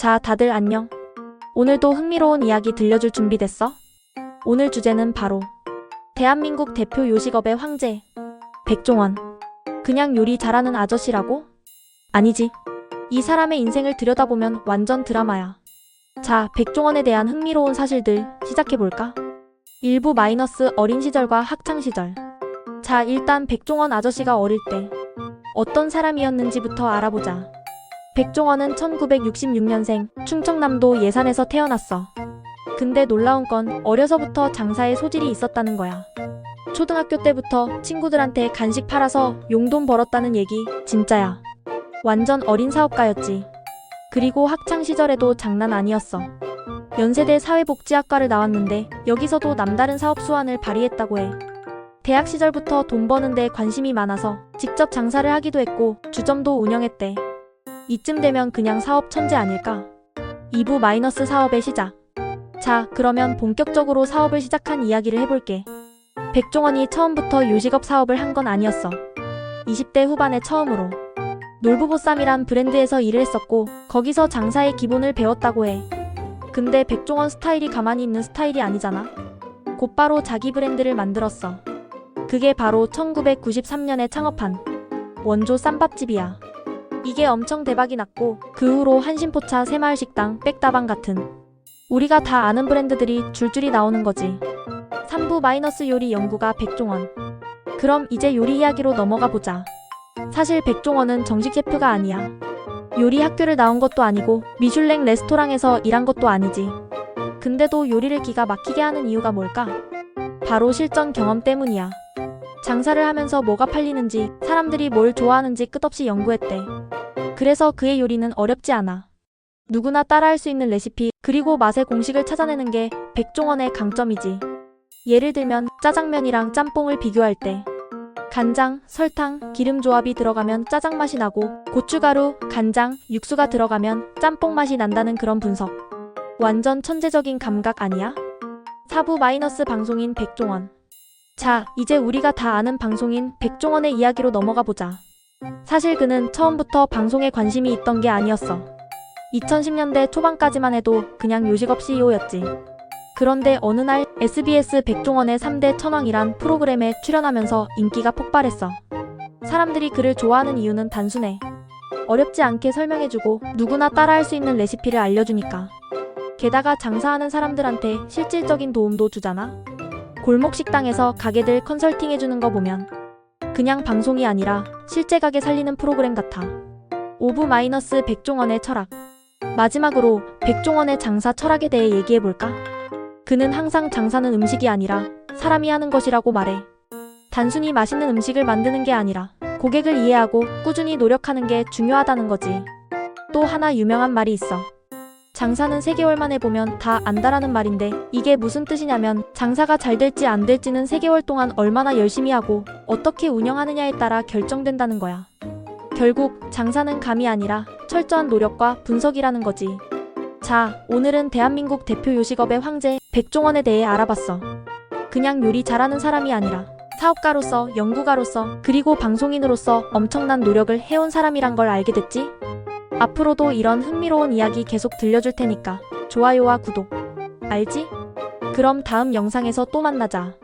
자, 다들 안녕. 오늘도 흥미로운 이야기 들려줄 준비됐어? 오늘 주제는 바로 대한민국 대표 요식업의 황제 백종원. 그냥 요리 잘하는 아저씨라고? 아니지. 이 사람의 인생을 들여다보면 완전 드라마야. 자, 백종원에 대한 흥미로운 사실들 시작해볼까? 일부 마이너스 어린 시절과 학창 시절. 자, 일단 백종원 아저씨가 어릴 때 어떤 사람이었는지부터 알아보자. 백종원은 1966년생 충청남도 예산에서 태어났어. 근데 놀라운 건 어려서부터 장사에 소질이 있었다는 거야. 초등학교 때부터 친구들한테 간식 팔아서 용돈 벌었다는 얘기 진짜야. 완전 어린 사업가였지. 그리고 학창 시절에도 장난 아니었어. 연세대 사회복지학과를 나왔는데 여기서도 남다른 사업 수완을 발휘했다고 해. 대학 시절부터 돈 버는데 관심이 많아서 직접 장사를 하기도 했고 주점도 운영했대. 이쯤 되면 그냥 사업 천재 아닐까? 2부 마이너스 사업의 시작. 자, 그러면 본격적으로 사업을 시작한 이야기를 해볼게. 백종원이 처음부터 요식업 사업을 한 건 아니었어. 20대 후반에 처음으로. 놀부보쌈이란 브랜드에서 일을 했었고, 거기서 장사의 기본을 배웠다고 해. 근데 백종원 스타일이 가만히 있는 스타일이 아니잖아. 곧바로 자기 브랜드를 만들었어. 그게 바로 1993년에 창업한 원조 쌈밥집이야. 이게 엄청 대박이 났고 그 후로 한신포차 새마을식당 백다방 같은 우리가 다 아는 브랜드들이 줄줄이 나오는 거지. 3부 마이너스 요리 연구가 백종원. 그럼 이제 요리 이야기로 넘어가 보자. 사실 백종원은 정식 셰프가 아니야. 요리 학교를 나온 것도 아니고 미슐랭 레스토랑에서 일한 것도 아니지. 근데도 요리를 기가 막히게 하는 이유가 뭘까? 바로 실전 경험 때문이야. 장사를 하면서 뭐가 팔리는지, 사람들이 뭘 좋아하는지 끝없이 연구했대. 그래서 그의 요리는 어렵지 않아. 누구나 따라할 수 있는 레시피, 그리고 맛의 공식을 찾아내는 게 백종원의 강점이지. 예를 들면 짜장면이랑 짬뽕을 비교할 때 간장, 설탕, 기름 조합이 들어가면 짜장 맛이 나고 고춧가루, 간장, 육수가 들어가면 짬뽕 맛이 난다는 그런 분석. 완전 천재적인 감각 아니야? 사부 마이너스 방송인 백종원. 자, 이제 우리가 다 아는 방송인 백종원의 이야기로 넘어가 보자. 사실 그는 처음부터 방송에 관심이 있던 게 아니었어. 2010년대 초반까지만 해도 그냥 요식업 CEO였지. 그런데 어느 날 SBS 백종원의 3대 천왕이란 프로그램에 출연하면서 인기가 폭발했어. 사람들이 그를 좋아하는 이유는 단순해. 어렵지 않게 설명해주고 누구나 따라할 수 있는 레시피를 알려주니까. 게다가 장사하는 사람들한테 실질적인 도움도 주잖아. 골목 식당에서 가게들 컨설팅 해주는 거 보면 그냥 방송이 아니라 실제 가게 살리는 프로그램 같아. 오브 마이너스 백종원의 철학. 마지막으로 백종원의 장사 철학에 대해 얘기해볼까? 그는 항상 장사는 음식이 아니라 사람이 하는 것이라고 말해. 단순히 맛있는 음식을 만드는 게 아니라 고객을 이해하고 꾸준히 노력하는 게 중요하다는 거지. 또 하나 유명한 말이 있어. 장사는 3개월만 해보면 다 안다라는 말인데 이게 무슨 뜻이냐면 장사가 잘 될지 안 될지는 3개월 동안 얼마나 열심히 하고 어떻게 운영하느냐에 따라 결정된다는 거야. 결국 장사는 감이 아니라 철저한 노력과 분석이라는 거지. 자, 오늘은 대한민국 대표 요식업의 황제 백종원에 대해 알아봤어. 그냥 요리 잘하는 사람이 아니라 사업가로서, 연구가로서, 그리고 방송인으로서 엄청난 노력을 해온 사람이란 걸 알게 됐지? 앞으로도 이런 흥미로운 이야기 계속 들려줄 테니까 좋아요와 구독. 알지? 그럼 다음 영상에서 또 만나자.